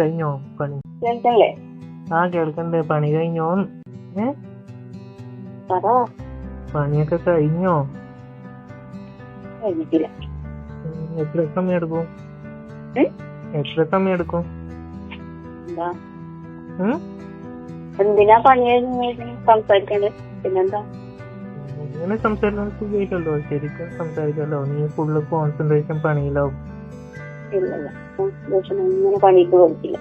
കഴിഞ്ഞോ പണി? കേൾക്കല്ലേ? ആ കേൾക്കണ്ട്. പണി കഴിഞ്ഞോ? ഏ? പണിയൊക്കെ കഴിഞ്ഞോ? എത്ര സമയം എടുക്കും? എത്ര സമയം എടുക്കും? എന്തിനാ പണിയെ സംസാരിക്കണ്ടേ പിന്നെന്താ? ഇങ്ങനെ സംസാരിക്കാൻ സുഖമായിട്ടല്ലോ. ശരിക്കും സംസാരിക്കല്ലോ നീ ഫുള്ള് കോൺസെൻട്രേഷൻ പണിയിലാവും. ഇല്ലല്ല. ഇങ്ങനെ പണിക്ക് പോയിട്ടില്ല.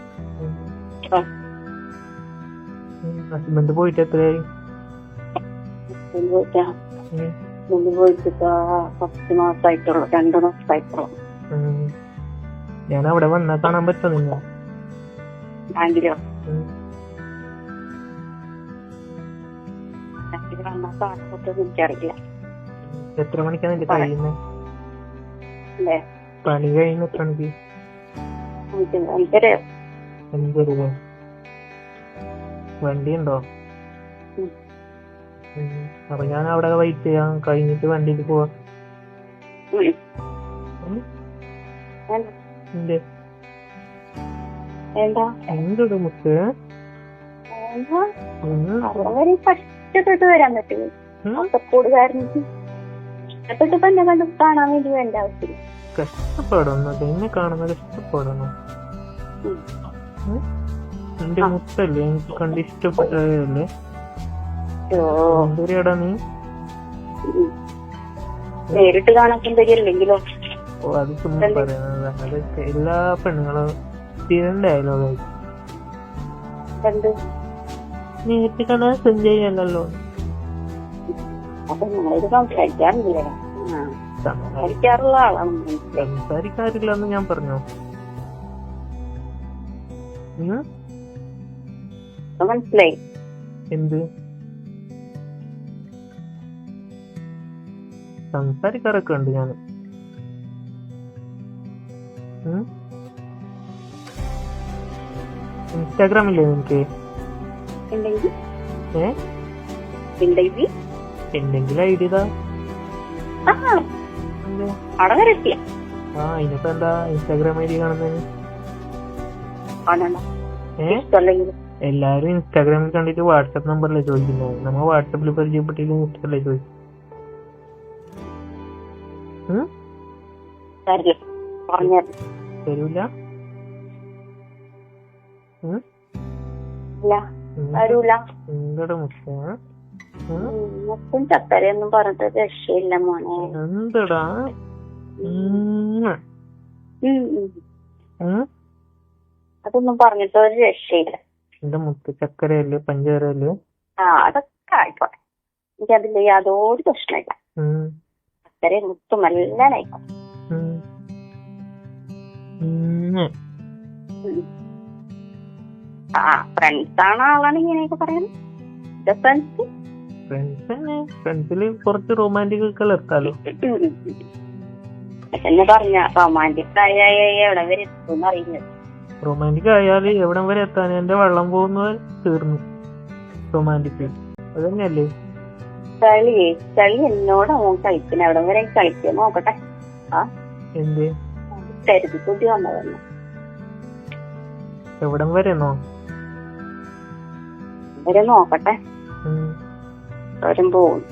ഹസ്ബൻഡ് പോയിട്ട് എത്രയായി? ഹസ്ബൻഡ് പോയിട്ടാ. ഹസ്ബൻഡ് പോയിട്ട് പത്ത് മാസമായിട്ടുള്ളൂ രണ്ട് മാസമായിട്ടുള്ളൂ ഞാൻ അവിടെ വന്നാ കാണാൻ പറ്റുന്നില്ല ബാങ്കിലോ? എത്ര മണിക്കാണ് കഴിയുന്നത് പണി കഴിഞ്ഞിട്ടുണ്ട് അഞ്ചരയോ വണ്ടി ഉണ്ടോ. അപ്പൊ ഞാൻ അവിടെ വെയിറ്റ് ചെയ്യാം. കഴിഞ്ഞിട്ട് വണ്ടിയിൽ പോവാ. ഉം. ഉം. വേണ്ട. എന്തേ? വേണ്ട. എന്തൊരു മുത്ത്? വരാൻ എന്നെ കണ്ട് കാണാൻ വേണ്ടി വേണ്ട ആവശ്യമില്ല കഷ്ടപ്പെടണം എന്നെ കാണുന്ന കഷ്ടപ്പെടുന്നു? എന്റെ. മുത്തല്ലേ? എനിക്ക് കണ്ട് ഇഷ്ടപ്പെട്ടതല്ലേ? ഓ. എന്തൊരുടാ നീ. നേരിട്ട് ഓ അത് ചുമ്മാ പറയുന്നത്. അതൊക്കെ എല്ലാ പെണ്ണുങ്ങളും തിരണ്ടായാലോ നേരിട്ട് കാണാൻ സഞ്ജയ് അല്ലല്ലോ. അപ്പൊ സംസാരിക്കാറില്ലേ സംസാരിക്കാറുള്ള ആളാണ് മനസ്സിലായി. സംസാരിക്കാറില്ലെന്ന് ഞാൻ പറഞ്ഞു? മനസ്സിലായി. എന്ത്? സംസാരിക്കാറൊക്കെ ഉണ്ട് ഞാൻ ഇൻസ്റ്റാഗ്രാമില്ലേ നിനക്ക്? ഏ? ഉണ്ടെങ്കിൽ ഐഡിയ ഇതാ ആ എന്ത്? അവിടെ വരെ എത്തിയ? ആ ഇതിനിപ്പോ എന്താ ഇൻസ്റ്റാഗ്രാം ഐ ഡി കാണുന്നത് എല്ലാരും ഇൻസ്റ്റാഗ്രാമിൽ കണ്ടിട്ട് വാട്സാപ്പ് നമ്പറിലെ ചോദിക്കുന്നത് നമ്മ വാട്സാപ്പിൽ പരിചയപ്പെട്ടില്ല ഇൻസ്റ്റല്ലേ ചോദിക്കും തരൂല. തരൂല. എന്തടാ മുത്ത ഉം? മൊത്തം ചക്കരയൊന്നും പറഞ്ഞിട്ട് രക്ഷയില്ല മോനെ. എന്തടാ? അതൊന്നും പറഞ്ഞിട്ട് ഒരു രക്ഷയില്ല. എന്റെ മുത്ത് ചക്കരയല്ലേ പഞ്ചാരല്ലേ ആ അതൊക്കെ ആയിക്കോട്ടെ. എനിക്ക് അതില്ല യാതൊരു പ്രശ്നമില്ല. ചക്കര മുത്തും എല്ലാം ആയിക്കോട്ടെ. ആ ഫ്രണ്ട്സ് ആണ് ആളാണ് ഇങ്ങനെയൊക്കെ പറയുന്നത്. ഫ്രണ്ട്സ് ഫ്രണ്ട്സ് തന്നെ ഫ്രണ്ട്സിൽ കുറച്ച് റൊമാന്റിക് കലർത്താലോ എന്ന് പറഞ്ഞ റൊമാന്റിക് ആയ എവിടെ വരെ എത്തും അറിയില്ല. റൊമാന്റിക് ആയാൽ എവിടം വരെ എത്താൻ എന്റെ വെള്ളം പോകുന്നത് തീർന്നു. റൊമാന്റിക് അത് തന്നെയല്ലേ ചളി ചളി എന്നോട് അവൻ കളിക്കുന്ന എവിടം വരെ കളിക്കാൻ നോക്കട്ടെ. ആ എന്ത്? കരുതി കൂട്ടി എവിടം വരെന്നോ വരെ നോക്കട്ടെ. അവരും പോകും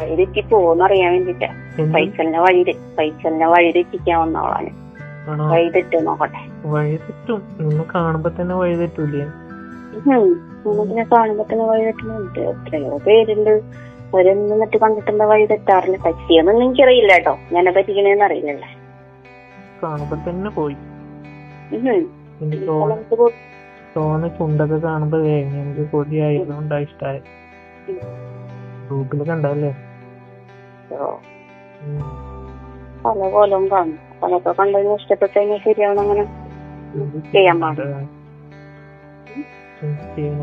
വഴി തെറ്റി പോകുന്നറിയാൻ വേണ്ടിട്ടാ. പൈസലിനെ വഴി പൈസലിനെ വഴി തെറ്റിക്കാൻ വന്നവളാണ്. ആണോ? വഴി തെറ്റും നോക്കട്ടെ. വഴി തെറ്റും നിന്ന് കാണുമ്പോ തന്നെ വഴി തെറ്റൂലേ. നമുക്കിനെ കാണുമ്പോ തന്നെ വഴി തെറ്റുന്നുണ്ട് എത്രയോ പേരുണ്ട്. അവരൊന്നും എന്നിട്ട് കണ്ടിട്ടുള്ള വഴി തെറ്റാറില്ല പറ്റിയെന്നൊന്നും എനിക്കറിയില്ല കേട്ടോ. ഞാനെ പറ്റിക്കണേന്ന് അറിയില്ലല്ലേ. കാണുമ്പോ തന്നെ പോയി. തോന്ന ചുണ്ടൊക്കെ കാണുമ്പോ എനിക്ക് കൊതിയായതുകൊണ്ടാ ഇഷ്ടായി. ഗ്രൂപ്പിൽ കണ്ടല്ലേ പല പോലും കാണും. പലൊക്കെ കണ്ടു ഇഷ്ടപ്പെട്ടു കഴിഞ്ഞാൽ ശരിയാവണം അങ്ങനെ ചെയ്യാൻ പാടില്ല.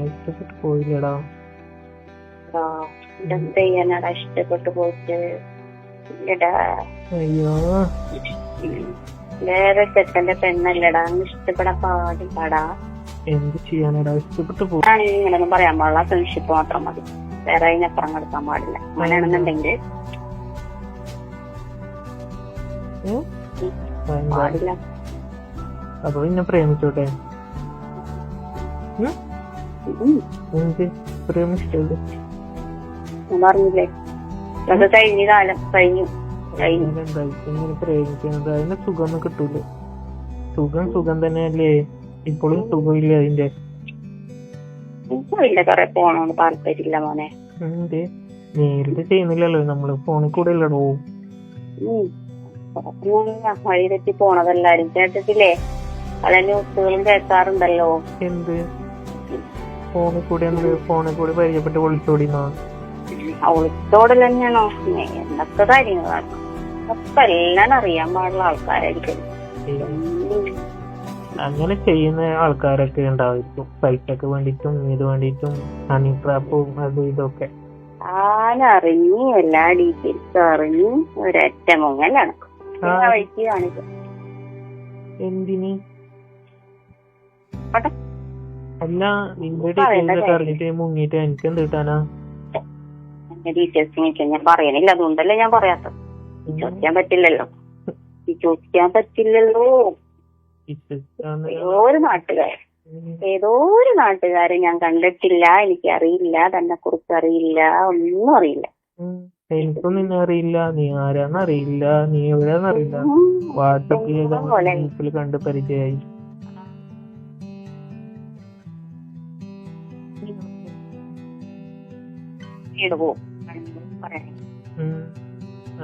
ഇഷ്ടപ്പെട്ട് പോയില്ലടാ. ചെയ്യാനാടാ ഇഷ്ടപ്പെട്ട് പോയിട്ട്? അയ്യോ. വേറെ ചെക്കന്റെ പെണ്ണല്ലടാ. ഇഷ്ടപ്പെടാൻ പാടില്ലടാ. എന്ത് ചെയ്യാനായിട്ട് ആവശ്യപ്പെട്ടു പോകും ഇങ്ങനെയൊന്നും പറയാൻ പാടില്ല. ഫ്രണ്ട്ഷിപ്പ് മാത്രം മതി. വേറെ അതിനപ്പുറം കൊടുക്കാൻ പാടില്ല. അങ്ങനെയാണെന്നുണ്ടെങ്കിൽ പാടില്ല. അപ്പൊ പിന്നെ പ്രേമിച്ചോട്ടെ. എന്ത്? പറഞ്ഞില്ലേ? അതൊക്കെ കഴിഞ്ഞ കാലം കഴിഞ്ഞു. കഴിഞ്ഞു. പ്രേമിക്കുന്നത്? അതിന് സുഖമൊന്നും കിട്ടൂലേ. സുഖം സുഖം തന്നെയല്ലേ? ഇപ്പോഴും സുഖമില്ല അതിന്റെ സുഖമില്ല കൊറേ പോണോന്ന് താല്പര്യമില്ല മോനെ. എന്ത്? നേരിട്ട് ചെയ്യുന്നില്ലല്ലോ നമ്മൾ. ഫോണിൽ കൂടെ അല്ലടോ വഴി തെറ്റി പോണതെല്ലാരും കേട്ടിട്ടില്ലേ? പല ന്യൂസുകളും കേൾക്കാറുണ്ടല്ലോ. എന്ത്? ഫോണിൽ കൂടെ ഫോണിൽ കൂടെ പരിചയപ്പെട്ട് ഒളിച്ചോടിന്നോ? തന്നെയാണോ എന്തൊക്കെ കാര്യങ്ങളാണ് അപ്പൊ എല്ലാം അറിയാൻ പാടുള്ള ആൾക്കാരായിരിക്കും. അങ്ങനെ ചെയ്യുന്ന ആൾക്കാരൊക്കെ ഉണ്ടാവും പൈസക്ക് വേണ്ടിട്ടും ഇത് വേണ്ടിട്ടും ഹണി ട്രാപ്പും അതും ഇതൊക്കെ. ആരറിഞ്ഞു എല്ലാ ഡീറ്റെയിൽസും അറിഞ്ഞു ഒരൊറ്റ മുങ്ങലാണ് എന്തിന്. അല്ല നിന്റെ ഡീറ്റെയിൽസ് അറിഞ്ഞിട്ട് മുങ്ങിട്ട് എനിക്ക് എന്ത് കിട്ടാനാ? എന്റെ ഡീറ്റെയിൽസ് എനിക്ക് ഞാൻ പറയണില്ല. അതുകൊണ്ടല്ലേ ഞാൻ പറയാത്തത്. ചോദിക്കാൻ പറ്റില്ലല്ലോ. ചോദിക്കാൻ പറ്റില്ലല്ലോ. ഏതോ ഒരു നാട്ടുകാരൻ ഏതോ ഒരു നാട്ടുകാരെ ഞാൻ കണ്ടിട്ടില്ല എനിക്ക് അറിയില്ല തന്നെ കുറിച്ച് അറിയില്ല ഒന്നും അറിയില്ല. എനിക്കൊന്നും എനിക്കും നിന്നെ അറിയില്ല നീ ആരാന്ന് അറിയില്ല നീ എവിടെയാന്ന് അറിയില്ല. വാട്സപ്പിൽ കണ്ട് പരിചയമായി.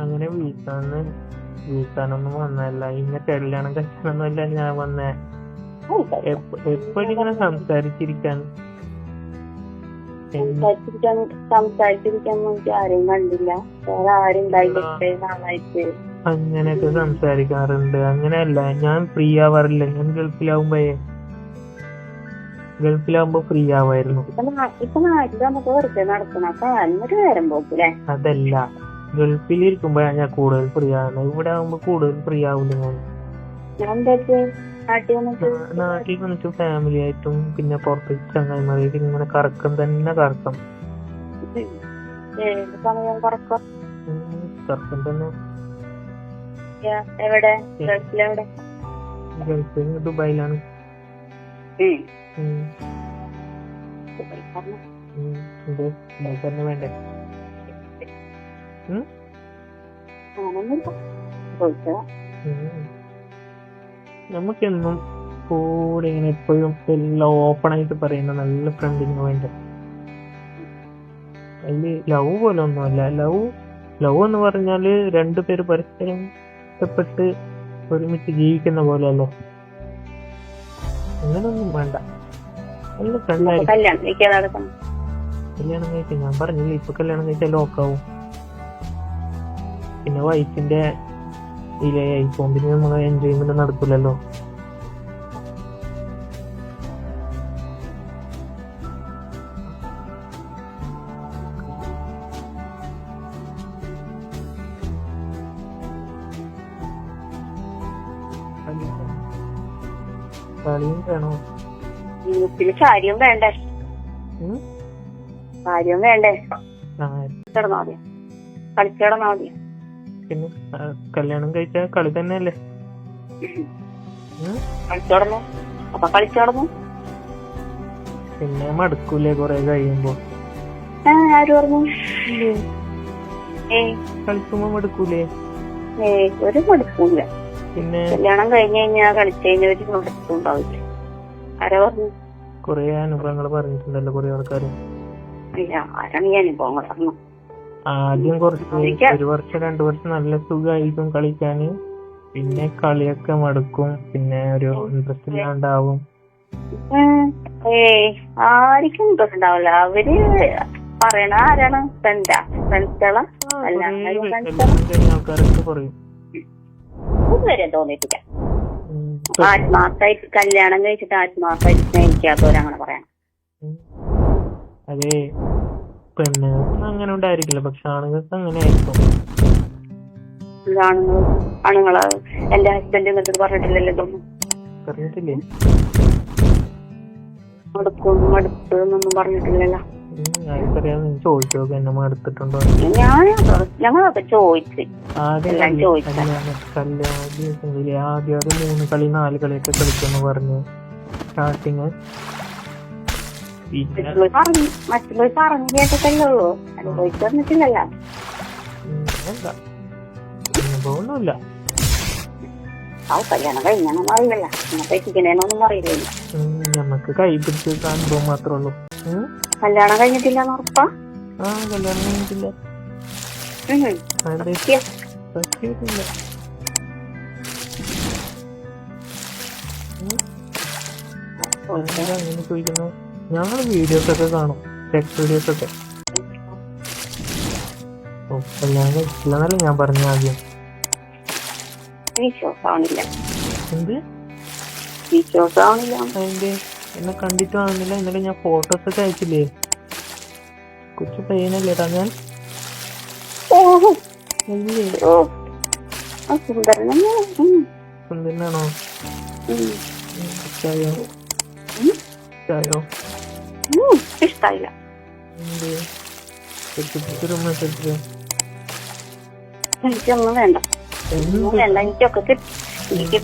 അങ്ങനെ വീട്ടാന്ന് വീട്ടാനൊന്നും വന്നല്ല ഇന്ന കല്യാണം അല്ല ഞാൻ വന്നേ. എപ്പോഴും ഇങ്ങനെ സംസാരിച്ചിരിക്കാൻ? എന്ത് സംസാരിച്ചിരിക്കാൻ സംസാരിച്ചിരിക്കാൻ നോക്കി ആരെയും കണ്ടില്ല. വേറെ ആരും ഉണ്ടായില്ല ഇത്രയും നാളായിട്ട്. അങ്ങനെയൊക്കെ സംസാരിക്കാറുണ്ട്. അങ്ങനെയല്ല ഞാൻ ഫ്രീ ആവാറില്ല. ഞാൻ ഗൾഫിലാവുമ്പോഴേ. ഗൾഫിലാവുമ്പോ ഫ്രീ ആവായിരുന്നു. അതല്ല. ഗൾഫിലിരിക്കുമ്പോഴാണ് ഞാൻ കൂടുതൽ ഫ്രീ ആവുന്നത്. ഇവിടെ ആവുമ്പോ കൂടുതൽ ഫ്രീ ആവില്ല ഞാൻ നാട്ടിൽ വന്നിട്ട് ഫാമിലി ആയിട്ടും പിന്നെ പുറത്തേക്ക് ചങ്ങായിമാരായിട്ടും ഇങ്ങനെ കറക്കം തന്നെ കറക്കം. കുറക്കം? തന്നെ. ഗൾഫിൽ ദുബായിലാണ്. വേണ്ടേ? നമുക്കെന്നും കൂടെ ഇങ്ങനെ എപ്പോഴും എല്ലാം ഓപ്പൺ ആയിട്ട് പറയുന്ന നല്ല ഫ്രണ്ടിന് വേണ്ട. അതിൽ ലവ് പോലെ ഒന്നുമല്ല. ലവ് ലവ് എന്ന് പറഞ്ഞാൽ രണ്ടുപേര് പരസ്പരം ഇഷ്ടപ്പെട്ട് ഒരുമിച്ച് ജീവിക്കുന്ന പോലെയല്ലോ? അങ്ങനൊന്നും വേണ്ട. നല്ല ഫ്രണ്ടായിരിക്കും കല്യാണം കഴിക്കാൻ ഞാൻ പറഞ്ഞില്ല ഇപ്പൊ കല്യാണം കഴിച്ചാൽ ലോക്കാവും പിന്നെ വൈഫിന്റെ ഇലയായി പോകും പിന്നെ നമ്മളെ എൻജോയ്മെന്റ് നടക്കില്ലല്ലോ കളിയും വേണോ? ജീവിതത്തിൽ കാര്യവും വേണ്ടേ? ഉം? കാര്യവും വേണ്ടേ? ആ, കിടന്നാ മതി. കളിച്ചു കിടന്നാ മതി. പിന്നെ കല്യാണം കഴിച്ച കളി തന്നെയല്ലേ? പിന്നെ മടുക്കൂലേ കൊറേ കഴിയുമ്പോ? കളിക്കുമ്പോ മടുക്കൂലേ? ഒരു മടുക്കൂല പിന്നെ? കല്യാണം കഴിഞ്ഞു കഴിഞ്ഞാൽ കളിച്ചു കഴിഞ്ഞാൽ ഒരു മടുപ്പും ഉണ്ടാവില്ല. ആരാ പറഞ്ഞു? കൊറേ അനുഭവങ്ങൾ പറഞ്ഞിട്ടുണ്ടല്ലോ കൊറേ ആൾക്കാര്. ആരാണ് ഈ അനുഭവങ്ങൾ പറഞ്ഞു ആദ്യം കുറച്ച് ഒരു വർഷം രണ്ടു വർഷം നല്ല സുഖമായിരിക്കും കളിക്കാന്. പിന്നെ കളിയൊക്കെ മടുക്കും. പിന്നെ ഒരു ഇൻട്രസ്റ്റ് ഇല്ലാണ്ടാവും. ആർക്കും ഇൻട്രസ്റ്റ് ഉണ്ടാവില്ല. അവർ പറയണ ആരാണ്? ഫ്രണ്ടാ ഫ്രണ്ട്സുകളാ ആൾക്കാരൊക്കെ പറയും. തോന്നിയിട്ടില്ല. ആത്മാർത്ഥമായിട്ട് കല്യാണം കഴിച്ചിട്ട് ആത്മാർത്ഥമായിട്ട് സ്നേഹിക്കാത്തവരങ്ങനെ പറയാം അതെ. പെണ്ണുങ്ങൾക്ക് അങ്ങനെ ഉണ്ടായിരിക്കില്ല. പക്ഷെ ആണുങ്ങൾക്ക് അങ്ങനെ ആയിരിക്കും ആണുങ്ങൾ ആണുങ്ങൾ എന്റെ ഹസ്ബൻഡ് എന്നിട്ട് പറഞ്ഞിട്ടില്ലല്ലോ ഇതൊന്നും. പറഞ്ഞിട്ടില്ലേ? മടുക്കും മടുപ്പ് എന്നൊന്നും പറഞ്ഞിട്ടില്ലല്ലോ. ആർക്കറിയാം. നീ ചോദിച്ചു നോക്ക് എന്നെ മടുത്തിട്ടുണ്ടോ? ഞാൻ ഞങ്ങളൊക്കെ ചോദിച്ച്. ആദ്യം. കല്യാണ മൂന്ന് കളി നാല് കളിയൊക്കെ കളിക്കുന്നു പറഞ്ഞു. സ്റ്റാർട്ടിങ് പറഞ്ഞു കേട്ടിട്ടല്ലേ ഉള്ളൂ. അനുഭവിച്ചു വന്നിട്ടില്ലല്ലോ അനുഭവമൊന്നുമില്ല. ഉം, കൈ പിടിച്ച് അനുഭവം മാത്രമേ ഉള്ളൂ. കല്യാണം കഴിഞ്ഞിട്ടില്ല ഉറപ്പാ? ആ കല്യാണം കഴിഞ്ഞിട്ടില്ല. അങ്ങനെ ചോദിക്കുന്നു ഞങ്ങൾ വീഡിയോസ് ഒക്കെ കാണും ടെക്സ്റ്റ് വീഡിയോസ് ഒക്കെ കല്യാണം കഴിച്ചില്ലെന്നല്ല ഞാൻ പറഞ്ഞ ആദ്യം. എന്ത്? എന്നെ കണ്ടിട്ട് കാണുന്നില്ല. ഇന്നലെ ഞാൻ ഫോട്ടോസ് ഒക്കെ അയച്ചില്ലേ? കൊച്ചു പയ്യനല്ലേട്ടാ ഞാൻ. സുന്ദരനാണോ? മെസ്സേജ് എനിക്കൊന്നും വേണ്ട. ഒന്നും വേണ്ട. എനിക്കൊക്കെ കിട്ടി എനിക്ക്